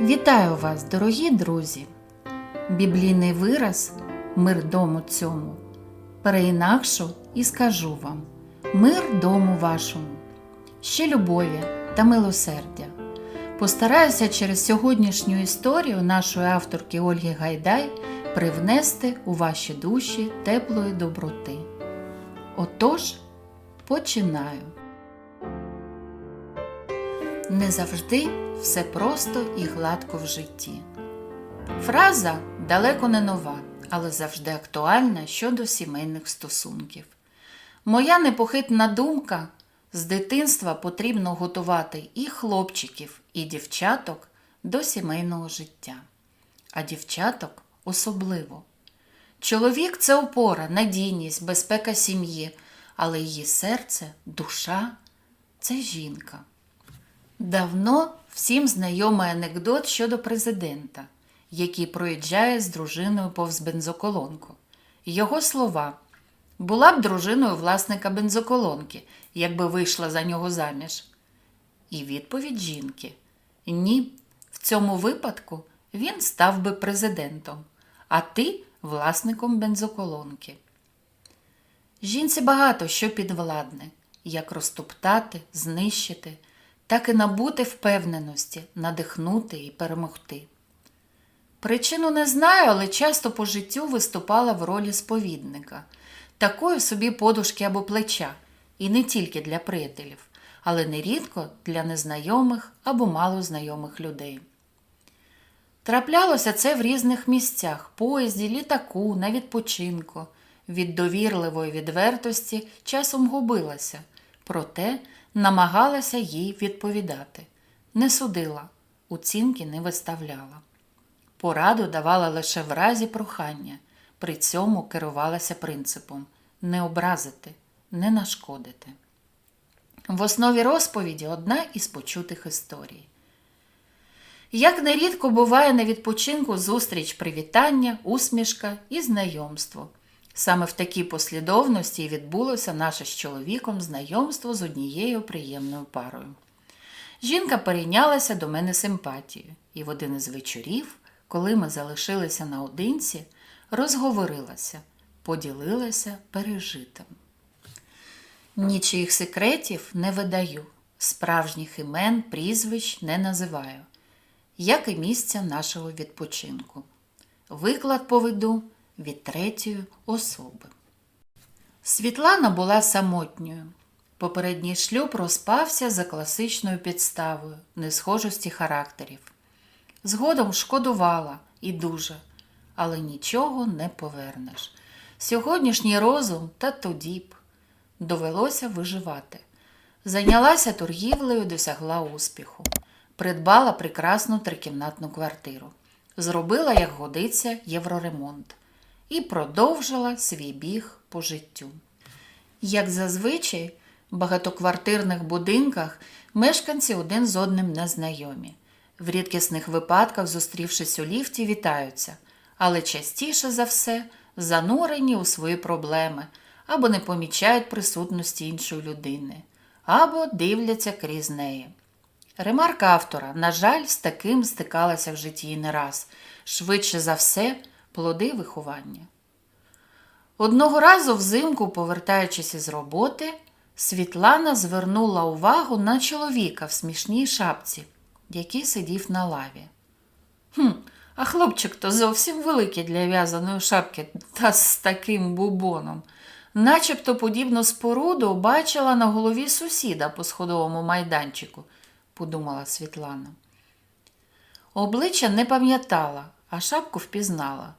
Вітаю вас, дорогі друзі! Біблійний вираз Мир дому цьому переінакшу і скажу вам мир дому вашому, ще любові та милосердя. Постараюся через сьогоднішню історію нашої авторки Ольги Гайдай привнести у ваші душі теплої доброти. Отож, починаю. Не завжди все просто і гладко в житті. Фраза далеко не нова, але завжди актуальна щодо сімейних стосунків. Моя непохитна думка з дитинства потрібно готувати і хлопчиків, і дівчаток до сімейного життя, а дівчаток особливо. Чоловік це опора, надійність, безпека сім'ї, але її серце, душа це жінка. Давно всім знайомий анекдот щодо президента, який проїжджає з дружиною повз бензоколонку. Його слова була б дружиною власника бензоколонки, якби вийшла за нього заміж. І відповідь жінки: Ні, в цьому випадку він став би президентом, а ти власником бензоколонки. Жінці багато що підвладне, як розтоптати, знищити, так і набути впевненості, надихнути і перемогти. Причину не знаю, але часто по життю виступала в ролі сповідника, такої собі подушки або плеча, і не тільки для приятелів, але нерідко для незнайомих або малознайомих людей. Траплялося це в різних місцях поїзді, літаку, на відпочинку. Від довірливої відвертості часом губилася, проте намагалася їй відповідати. Не судила, оцінки не виставляла. Пораду давала лише в разі прохання, при цьому керувалася принципом не образити, не нашкодити. В основі розповіді одна із почутих історій. Як нерідко буває на відпочинку зустріч привітання, усмішка і знайомство. Саме в такій послідовності відбулося наше з чоловіком знайомство з однією приємною парою. Жінка перейнялася до мене симпатією, і в один із вечорів, коли ми залишилися наодинці, розговорилася, поділилася пережитим. Нічиїх секретів не видаю, справжніх імен, прізвищ не називаю, як і місця нашого відпочинку. Виклад поведу від третьої особи. Світлана була самотньою. Попередній шлюб розпався за класичною підставою несхожості характерів. Згодом шкодувала і дуже, але нічого не повернеш. Сьогоднішній розум та тоді б довелося виживати. Зайнялася торгівлею, досягла успіху, придбала прекрасну трикімнатну квартиру, зробила, як годиться, євроремонт і продовжила свій біг по життю. Як зазвичай, в багатоквартирних будинках мешканці один з одним незнайомі. В рідкісних випадках, зустрівшись у ліфті, вітаються, але частіше за все занурені у свої проблеми або не помічають присутності іншої людини, або дивляться крізь неї. Ремарка автора, на жаль, з таким стикалася в житті не раз, швидше за все, плоди виховання. Одного разу взимку, повертаючись із роботи, Світлана звернула увагу на чоловіка в смішній шапці, який сидів на лаві. Хм, а хлопчик то зовсім великий для в'язаної шапки та з таким бубоном. Начебто подібну споруду бачила на голові сусіда по сходовому майданчику, подумала Світлана. Обличчя не пам'ятала, а шапку впізнала.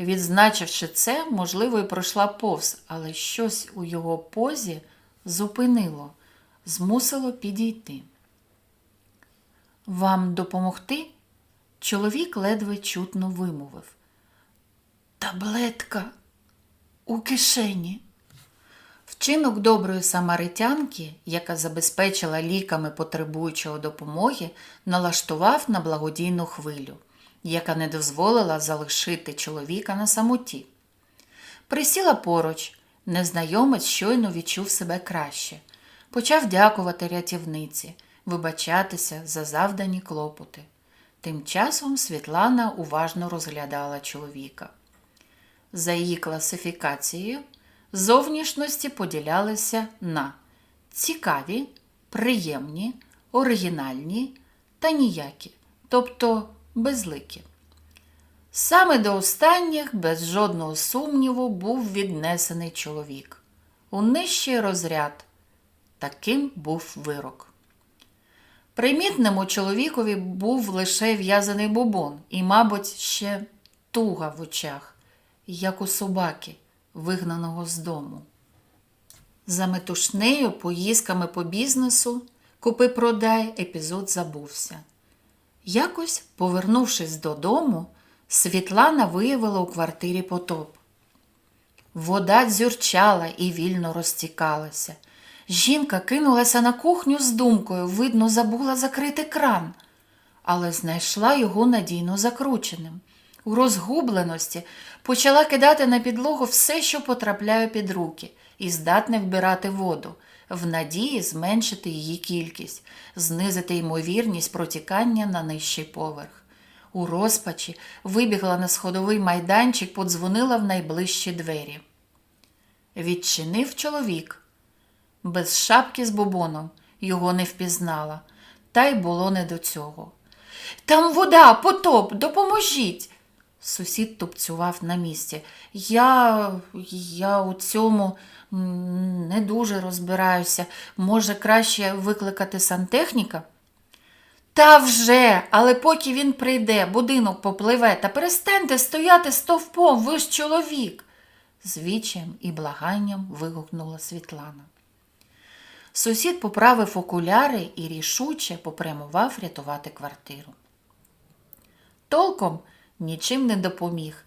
Відзначивши це, можливо, і пройшла повз, але щось у його позі зупинило, змусило підійти. Вам допомогти? Чоловік ледве чутно вимовив. Таблетка у кишені. Вчинок доброї самаритянки, яка забезпечила ліками потребуючого допомоги, налаштував на благодійну хвилю яка не дозволила залишити чоловіка на самоті. Присіла поруч, незнайомець щойно відчув себе краще, почав дякувати рятівниці, вибачатися за завдані клопоти. Тим часом Світлана уважно розглядала чоловіка. За її класифікацією, зовнішності поділялися на цікаві, приємні, оригінальні та ніякі, тобто безликі. Саме до останніх, без жодного сумніву, був віднесений чоловік. У нижчий розряд. Таким був вирок. Примітним у чоловікові був лише в'язаний бубон і, мабуть, ще туга в очах, як у собаки, вигнаного з дому. За метушнею, поїздками по бізнесу, купи-продай, епізод забувся. Якось, повернувшись додому, Світлана виявила у квартирі потоп. Вода дзюрчала і вільно розтікалася. Жінка кинулася на кухню з думкою, видно, забула закрити кран, але знайшла його надійно закрученим. У розгубленості почала кидати на підлогу все, що потрапляє під руки, і здатне вбирати воду, в надії зменшити її кількість, знизити ймовірність протікання на нижчий поверх. У розпачі вибігла на сходовий майданчик, подзвонила в найближчі двері. Відчинив чоловік. Без шапки з бубоном його не впізнала, та й було не до цього. Там вода, потоп, допоможіть. Сусід тупцював на місці. Я, я у цьому не дуже розбираюся. Може, краще викликати сантехніка? Та вже, але поки він прийде, будинок попливе, та перестаньте стояти стовпом, ви ж чоловік. З вічем і благанням вигукнула Світлана. Сусід поправив окуляри і рішуче попрямував рятувати квартиру. Толком нічим не допоміг,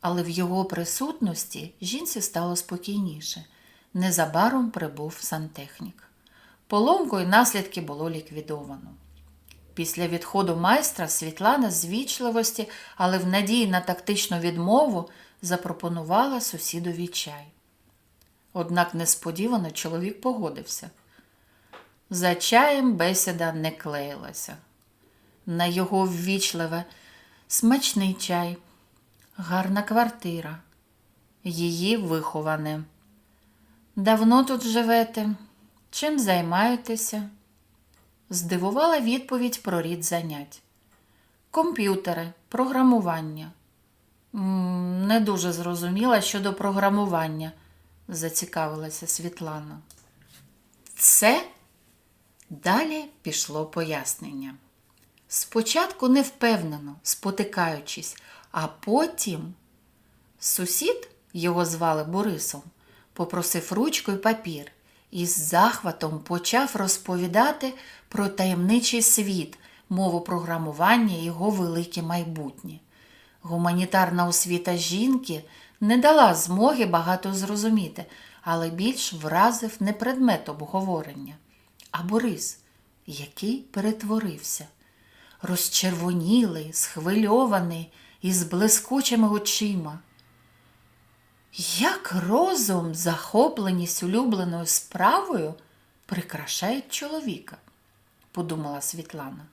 але в його присутності жінці стало спокійніше. Незабаром прибув сантехнік. Поломку і наслідки було ліквідовано. Після відходу майстра Світлана з вічливості, але в надії на тактичну відмову запропонувала сусідові чай. Однак несподівано чоловік погодився. За чаєм бесіда не клеїлася. На його ввічливе смачний чай, гарна квартира, її виховане. Давно тут живете? Чим займаєтеся? Здивувала відповідь про рід занять. Комп'ютери, програмування. Не дуже зрозуміла щодо програмування, зацікавилася Світлана. Це далі пішло пояснення. Спочатку невпевнено, спотикаючись, а потім сусід, його звали Борисом, попросив ручку і папір і з захватом почав розповідати про таємничий світ, мову програмування і його велике майбутнє. Гуманітарна освіта жінки не дала змоги багато зрозуміти, але більш вразив не предмет обговорення, а Борис, який перетворився, розчервонілий, схвильований і з блискучими очима. Як розум, захопленість улюбленою справою прикрашають чоловіка, подумала Світлана,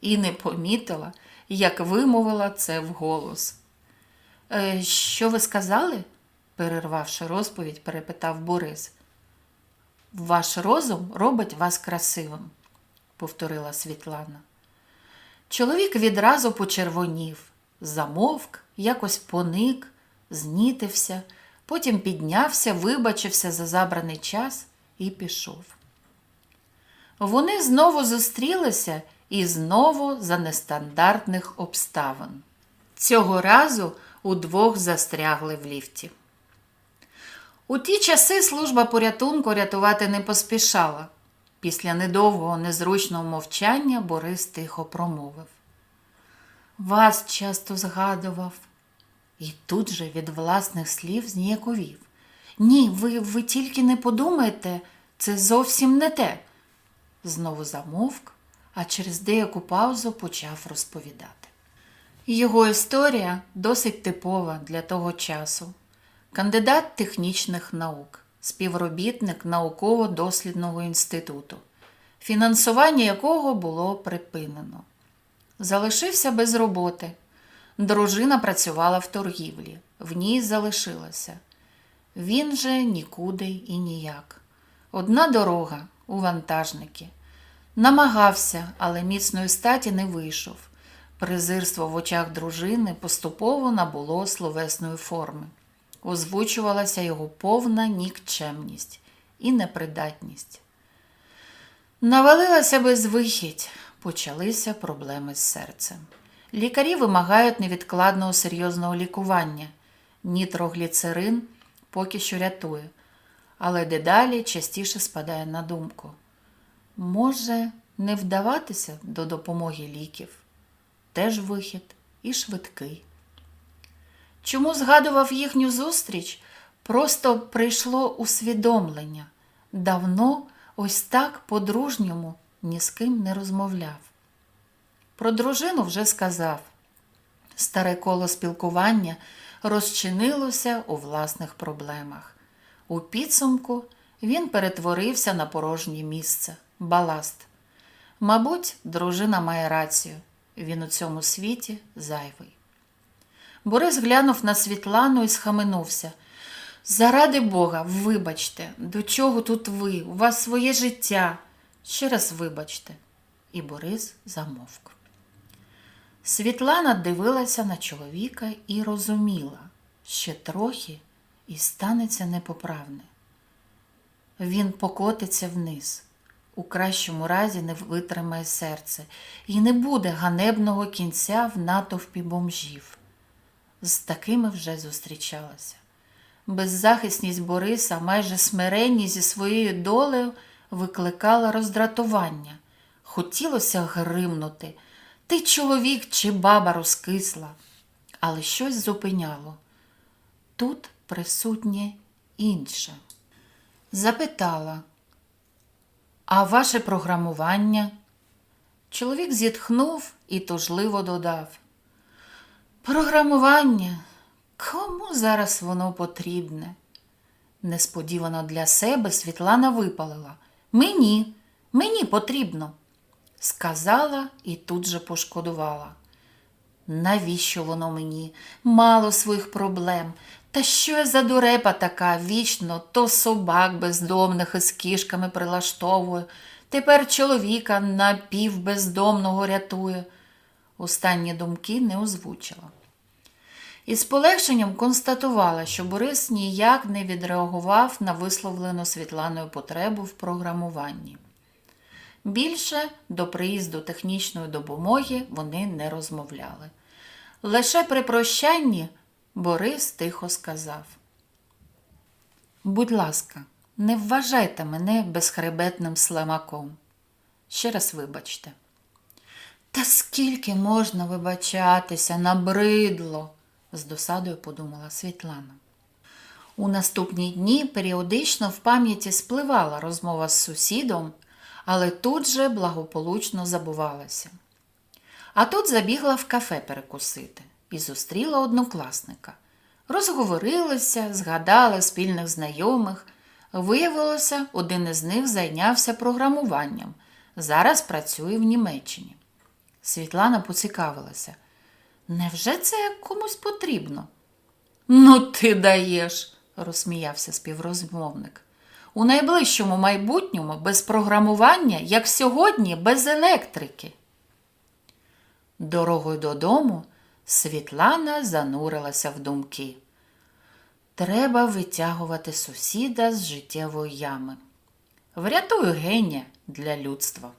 і не помітила, як вимовила це вголос. «Е, що ви сказали? перервавши розповідь, перепитав Борис. Ваш розум робить вас красивим, повторила Світлана. Чоловік відразу почервонів, замовк, якось поник, знітився, потім піднявся, вибачився за забраний час і пішов. Вони знову зустрілися і знову за нестандартних обставин. Цього разу удвох застрягли в ліфті. У ті часи служба порятунку рятувати не поспішала. Після недовгого незручного мовчання Борис тихо промовив. Вас часто згадував. І тут же від власних слів зніяковів. Ні, ви, ви тільки не подумайте, це зовсім не те. Знову замовк, а через деяку паузу почав розповідати. Його історія досить типова для того часу. Кандидат технічних наук, співробітник науково-дослідного інституту, фінансування якого було припинено. залишився без роботи. Дружина працювала в торгівлі, в ній залишилася. Він же нікуди і ніяк. Одна дорога у вантажники. Намагався, але міцної статі не вийшов. Презирство в очах дружини поступово набуло словесної форми. Озвучувалася його повна нікчемність і непридатність. Навалилася безвихідь, почалися проблеми з серцем. Лікарі вимагають невідкладного серйозного лікування. Нітрогліцерин поки що рятує, але дедалі частіше спадає на думку. Може, не вдаватися до допомоги ліків? Теж вихід і швидкий. Чому згадував їхню зустріч? Просто прийшло усвідомлення. Давно ось так по-дружньому ні з ким не розмовляв. Про дружину вже сказав. Старе коло спілкування розчинилося у власних проблемах. У підсумку він перетворився на порожнє місце, баласт. Мабуть, дружина має рацію, він у цьому світі зайвий. Борис глянув на Світлану і схаменувся. Заради Бога, вибачте, до чого тут ви? У вас своє життя. Ще раз вибачте. І Борис замовк. Світлана дивилася на чоловіка і розуміла, ще трохи і станеться непоправне. Він покотиться вниз, у кращому разі не витримає серце, і не буде ганебного кінця в натовпі бомжів. З такими вже зустрічалася. Беззахисність Бориса, майже смиренність зі своєю долею, викликала роздратування. Хотілося гримнути. Ти чоловік чи баба розкисла, але щось зупиняло. Тут присутнє інше. Запитала, а ваше програмування? Чоловік зітхнув і тужливо додав. Програмування? Кому зараз воно потрібне? Несподівано для себе Світлана випалила. Мені, мені потрібно сказала і тут же пошкодувала. Навіщо воно мені? Мало своїх проблем. Та що я за дурепа така вічно, то собак бездомних із кішками прилаштовую, тепер чоловіка напівбездомного рятує. Останні думки не озвучила. І з полегшенням констатувала, що Борис ніяк не відреагував на висловлену Світланою потребу в програмуванні. Більше до приїзду технічної допомоги вони не розмовляли. Лише при прощанні Борис тихо сказав: Будь ласка, не вважайте мене безхребетним слимаком. Ще раз вибачте. Та скільки можна вибачатися, набридло, з досадою подумала Світлана. У наступні дні періодично в пам'яті спливала розмова з сусідом але тут же благополучно забувалася. А тут забігла в кафе перекусити і зустріла однокласника. Розговорилися, згадали спільних знайомих. Виявилося, один із них зайнявся програмуванням. Зараз працює в Німеччині. Світлана поцікавилася. Невже це комусь потрібно? Ну, ти даєш, розсміявся співрозмовник. У найближчому майбутньому без програмування, як сьогодні, без електрики. Дорогою додому Світлана занурилася в думки. Треба витягувати сусіда з життєвої ями. Врятую генія для людства.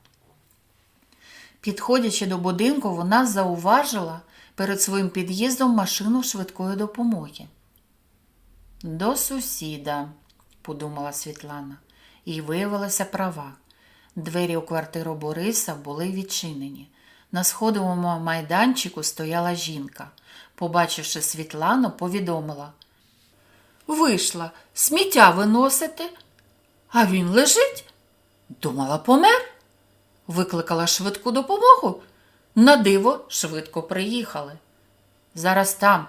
Підходячи до будинку, вона зауважила перед своїм під'їздом машину швидкої допомоги. До сусіда подумала Світлана, і виявилася права. Двері у квартиру Бориса були відчинені. На сходовому майданчику стояла жінка. Побачивши Світлану, повідомила. Вийшла, сміття виносити, а він лежить. Думала, помер. Викликала швидку допомогу. На диво швидко приїхали. Зараз там,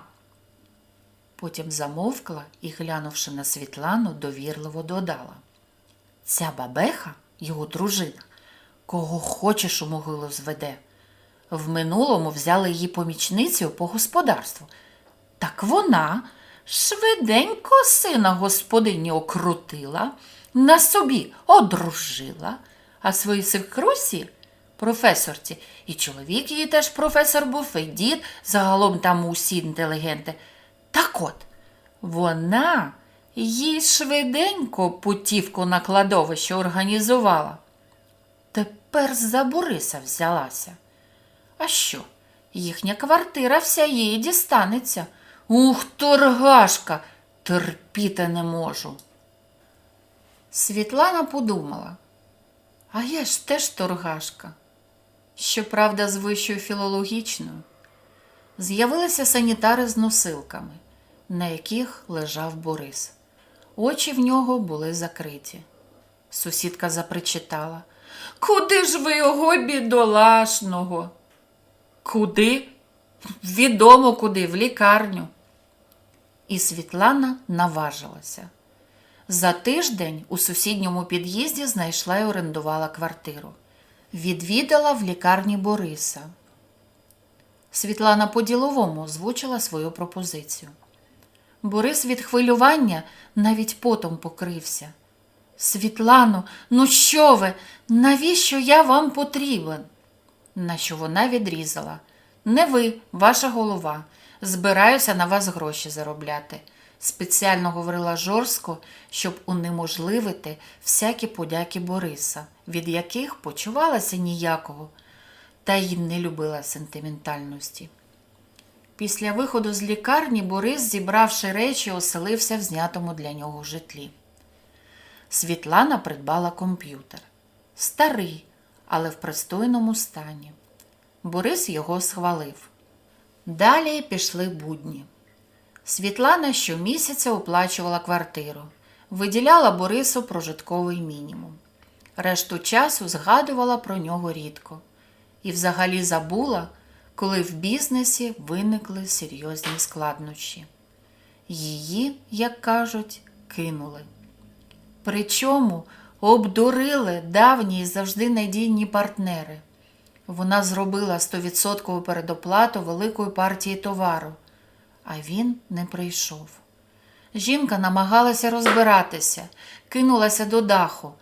Потім замовкла і, глянувши на Світлану, довірливо додала. Ця бабеха, його дружина, кого хочеш у могилу зведе. В минулому взяли її помічницею по господарству. Так вона швиденько сина господині окрутила, на собі одружила, а своїй свекрусі, професорці, і чоловік її теж професор був, і дід, загалом там усі інтелігенти. Так от, вона їй швиденько путівку на кладовище організувала. Тепер за Бориса взялася. А що? Їхня квартира вся їй дістанеться. Ух, торгашка, терпіти не можу. Світлана подумала, а я ж теж торгашка. Щоправда, з вищою філологічною. З'явилися санітари з носилками, на яких лежав Борис. Очі в нього були закриті. Сусідка запричитала. Куди ж ви його бідолашного? Куди? Відомо куди, в лікарню. І Світлана наважилася. За тиждень у сусідньому під'їзді знайшла і орендувала квартиру. Відвідала в лікарні Бориса. Світлана по-діловому озвучила свою пропозицію. Борис від хвилювання навіть потом покрився. Світлано, ну що ви? Навіщо я вам потрібен? На що вона відрізала. Не ви, ваша голова. Збираюся на вас гроші заробляти. Спеціально говорила жорстко, щоб унеможливити всякі подяки Бориса, від яких почувалася ніякого, та й не любила сентиментальності. Після виходу з лікарні Борис, зібравши речі, оселився в знятому для нього житлі. Світлана придбала комп'ютер. Старий, але в пристойному стані. Борис його схвалив. Далі пішли будні. Світлана щомісяця оплачувала квартиру, виділяла Борису прожитковий мінімум. Решту часу згадувала про нього рідко і взагалі забула, коли в бізнесі виникли серйозні складнощі. Її, як кажуть, кинули. Причому обдурили давні і завжди надійні партнери. Вона зробила 100% передоплату великої партії товару, а він не прийшов. Жінка намагалася розбиратися, кинулася до даху,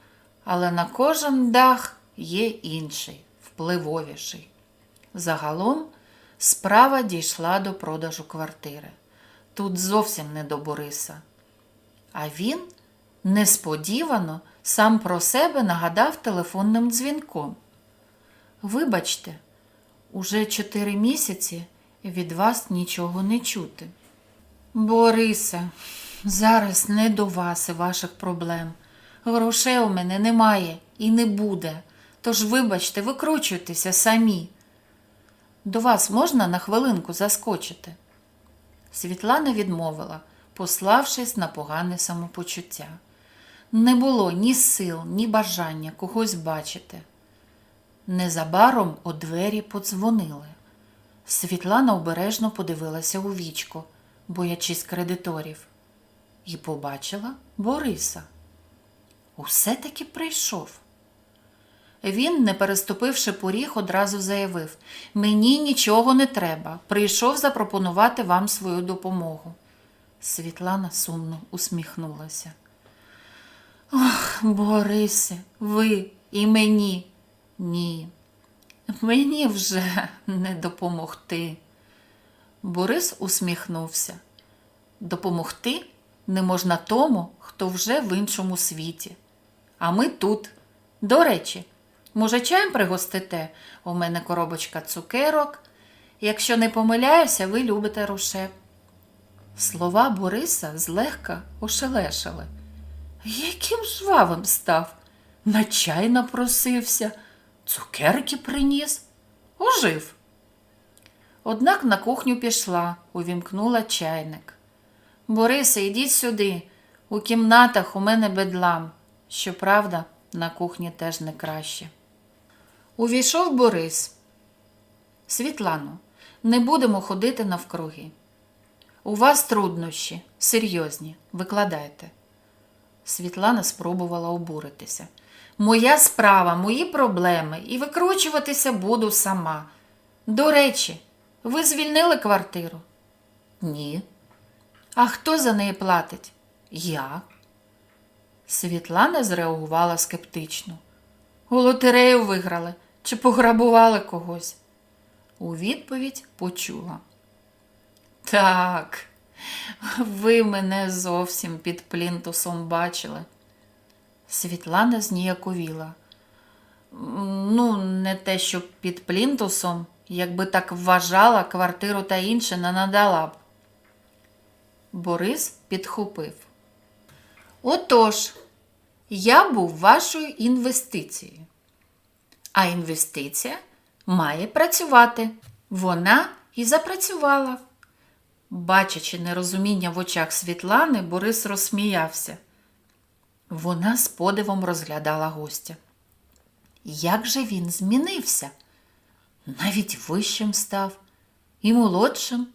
але на кожен дах є інший, впливовіший. Загалом справа дійшла до продажу квартири. Тут зовсім не до Бориса. А він несподівано сам про себе нагадав телефонним дзвінком. Вибачте, уже чотири місяці від вас нічого не чути. Борисе, зараз не до вас і ваших проблем. Грошей у мене немає і не буде. Тож, вибачте, викручуйтеся самі. До вас можна на хвилинку заскочити? Світлана відмовила, пославшись на погане самопочуття. Не було ні сил, ні бажання когось бачити. Незабаром у двері подзвонили. Світлана обережно подивилася у вічко, боячись кредиторів, і побачила Бориса. Усе таки прийшов. Він, не переступивши поріг, одразу заявив Мені нічого не треба. Прийшов запропонувати вам свою допомогу. Світлана сумно усміхнулася. Ох, Борисе, ви і мені. Ні, мені вже не допомогти. Борис усміхнувся. Допомогти не можна тому, хто вже в іншому світі. А ми тут. До речі, може, чаєм пригостите? У мене коробочка цукерок. Якщо не помиляюся, ви любите рушеп. Слова Бориса злегка ошелешили. Яким жвавим став? На чай напросився, цукерки приніс, ожив. Однак на кухню пішла, увімкнула чайник. Борисе, йдіть сюди. У кімнатах у мене бедлам. Щоправда, на кухні теж не краще. Увійшов Борис. Світлано, не будемо ходити навкруги. У вас труднощі, серйозні, викладайте. Світлана спробувала обуритися. Моя справа, мої проблеми, і викручуватися буду сама. До речі, ви звільнили квартиру? Ні. А хто за неї платить? Я. Світлана зреагувала скептично. У лотерею виграли чи пограбували когось? У відповідь почула. Так, ви мене зовсім під плінтусом бачили. Світлана зніяковіла. Ну, не те, що під плінтусом, якби так вважала, квартиру та інше не надала б. Борис підхопив. Отож, я був вашою інвестицією. А інвестиція має працювати. Вона і запрацювала. Бачачи нерозуміння в очах Світлани, Борис розсміявся. Вона з подивом розглядала гостя. Як же він змінився? Навіть вищим став і молодшим.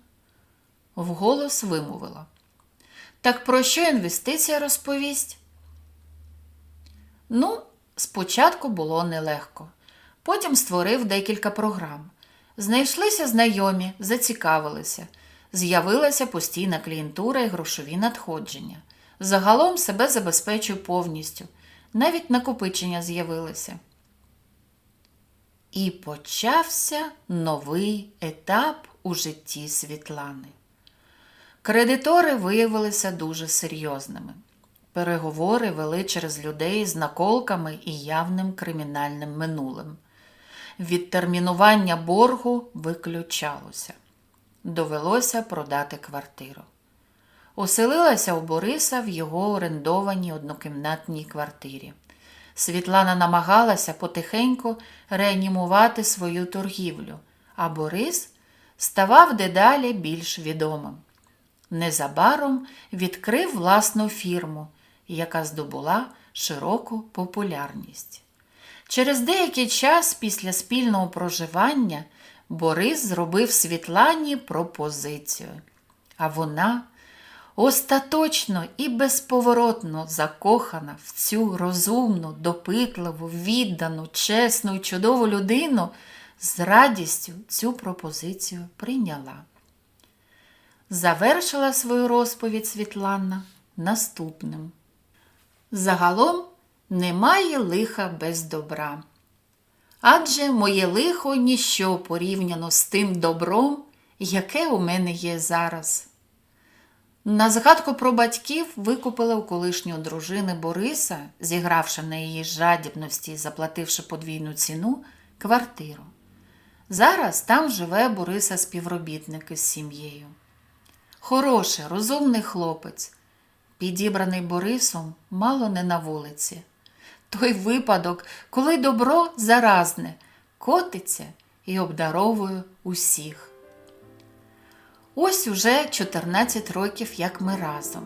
Вголос вимовила. Так про що інвестиція розповість? Ну, спочатку було нелегко. Потім створив декілька програм. Знайшлися знайомі, зацікавилися. З'явилася постійна клієнтура і грошові надходження. Загалом себе забезпечую повністю. Навіть накопичення з'явилися. І почався новий етап у житті Світлани. Кредитори виявилися дуже серйозними. Переговори вели через людей з наколками і явним кримінальним минулим. Відтермінування боргу виключалося. Довелося продати квартиру. Оселилася у Бориса в його орендованій однокімнатній квартирі. Світлана намагалася потихеньку реанімувати свою торгівлю, а Борис ставав дедалі більш відомим. Незабаром відкрив власну фірму, яка здобула широку популярність. Через деякий час після спільного проживання Борис зробив Світлані пропозицію, а вона остаточно і безповоротно закохана в цю розумну, допитливу, віддану, чесну і чудову людину, з радістю цю пропозицію прийняла. Завершила свою розповідь Світлана наступним. Загалом немає лиха без добра. Адже моє лихо ніщо порівняно з тим добром, яке у мене є зараз. На згадку про батьків викупила у колишньої дружини Бориса, зігравши на її жадібності і заплативши подвійну ціну, квартиру. Зараз там живе Бориса співробітник із сім'єю. Хороший, розумний хлопець, підібраний Борисом мало не на вулиці. Той випадок, коли добро заразне, котиться і обдаровує усіх. Ось уже 14 років, як ми разом.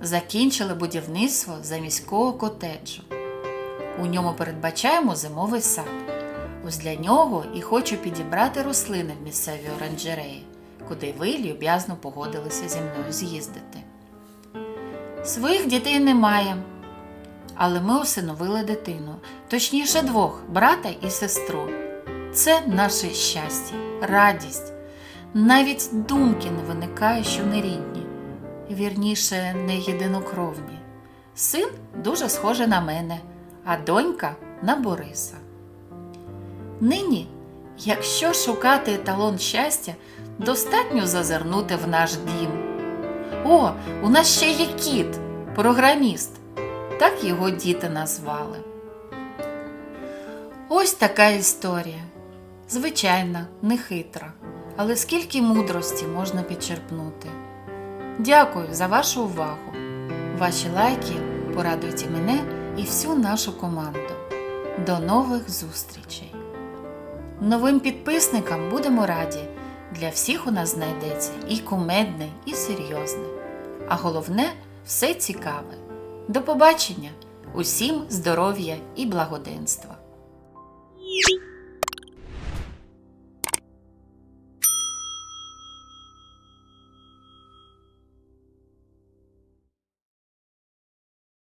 Закінчили будівництво заміського котеджу. У ньому передбачаємо зимовий сад. Ось для нього і хочу підібрати рослини в місцевій оранжереї, куди ви люб'язно погодилися зі мною з'їздити. Своїх дітей немає, але ми усиновили дитину, точніше двох брата і сестру. Це наше щастя, радість. Навіть думки не виникає, що не рідні, вірніше, не єдинокровні. Син дуже схожий на мене, а донька на Бориса. Нині, якщо шукати еталон щастя, достатньо зазирнути в наш дім. О, у нас ще є кіт, програміст. Так його діти назвали. Ось така історія. Звичайна, нехитра, але скільки мудрості можна підчерпнути. Дякую за вашу увагу. Ваші лайки порадують і мене і всю нашу команду. До нових зустрічей! Новим підписникам будемо раді. Для всіх у нас знайдеться і кумедне, і серйозне. А головне все цікаве. До побачення! Усім здоров'я і благоденства!